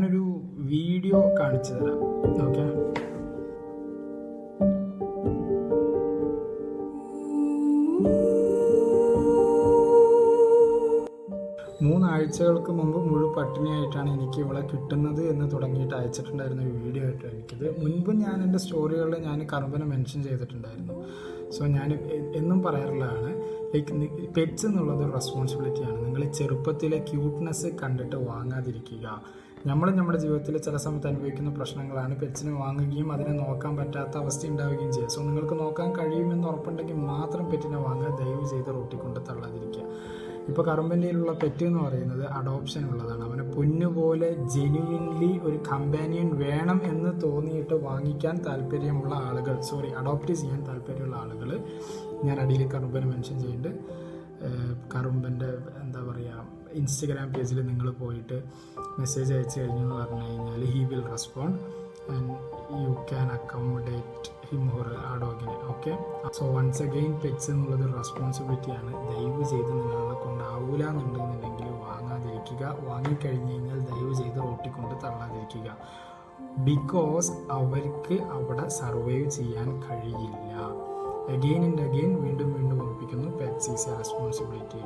ഞാനൊരു വീഡിയോ കാണിച്ചു തരാം. ഓക്കെ? മൂന്നാഴ്ചകൾക്ക് മുമ്പ് മുഴു പട്ടിണിയായിട്ടാണ് എനിക്ക് ഇവളെ കിട്ടുന്നത് എന്ന് തുടങ്ങിയിട്ട് അയച്ചിട്ടുണ്ടായിരുന്ന ഒരു വീഡിയോ ആയിട്ട് എനിക്കിത്. മുൻപ് ഞാൻ എന്റെ സ്റ്റോറികളിൽ ഞാൻ കറുമ്പനെ മെൻഷൻ ചെയ്തിട്ടുണ്ടായിരുന്നു. സോ ഞാൻ എന്നും പറയാറുള്ളതാണ് ലൈക്ക് പെറ്റ്സ് എന്നുള്ളത് റെസ്പോൺസിബിലിറ്റിയാണ്. നിങ്ങൾ ചെറുപ്പത്തിലെ ക്യൂട്ട്നെസ് കണ്ടിട്ട് വാങ്ങാതിരിക്കുക. നമ്മൾ നമ്മുടെ ജീവിതത്തിൽ ചില സമയത്ത് അനുഭവിക്കുന്ന പ്രശ്നങ്ങളാണ്. പെറ്റ്സിനെ വാങ്ങുകയും അതിനെ നോക്കാൻ പറ്റാത്ത അവസ്ഥ ഉണ്ടാവുകയും ചെയ്യുക സോ നിങ്ങൾക്ക് നോക്കാൻ കഴിയുമെന്ന് ഉറപ്പുണ്ടെങ്കിൽ മാത്രം പെറ്റിനെ വാങ്ങുക. ദയവ് ചെയ്ത് റോട്ടിൽ തള്ളാതിരിക്കുക. ഇപ്പോൾ കറുമ്പന്റെയിലുള്ള പെറ്റ് എന്ന് പറയുന്നത് അഡോപ്ഷൻ ഉള്ളതാണ്. അവനെ പൊന്നുപോലെ ജെന്യുവിൻലി ഒരു കമ്പാനിയൻ വേണം എന്ന് തോന്നിയിട്ട് വാങ്ങിക്കാൻ താല്പര്യമുള്ള ആളുകൾ സോറി അഡോപ്റ്റ് ചെയ്യാൻ താല്പര്യമുള്ള ആളുകൾ ഞാൻ അടിയിൽ കറുമ്പനെ മെൻഷൻ ചെയ്യുന്നുണ്ട്. ഇൻസ്റ്റഗ്രാം പേജിൽ നിങ്ങൾ പോയിട്ട് മെസ്സേജ് അയച്ചു കഴിഞ്ഞു എന്ന് പറഞ്ഞു കഴിഞ്ഞാൽ he will respond and you can accommodate him her ആ ഡോഗിനെ okay so once again pets എന്നുള്ളത് റെസ്പോൺസിബിലിറ്റി റെസ്പോൺസിബിലിറ്റിയാണ് ദയവ് ചെയ്ത് നിങ്ങളെ കൊണ്ടാവില്ല എന്നുണ്ടെന്നുണ്ടെങ്കിൽ വാങ്ങാതിരിക്കുക. വാങ്ങിക്കഴിഞ്ഞ് കഴിഞ്ഞാൽ ദയവ് ചെയ്ത് റോട്ടിൽ കൊണ്ട് തള്ളാതിരിക്കുക. ബിക്കോസ് അവർക്ക് അവിടെ സർവൈവ് ചെയ്യാൻ കഴിയില്ല. അഗെയിൻ ആൻഡ് അഗെയിൻ വീണ്ടും വീണ്ടും ഓർപ്പിക്കുന്നു പെറ്റ്സ് ഈസ് എ റെസ്പോൺസിബിലിറ്റി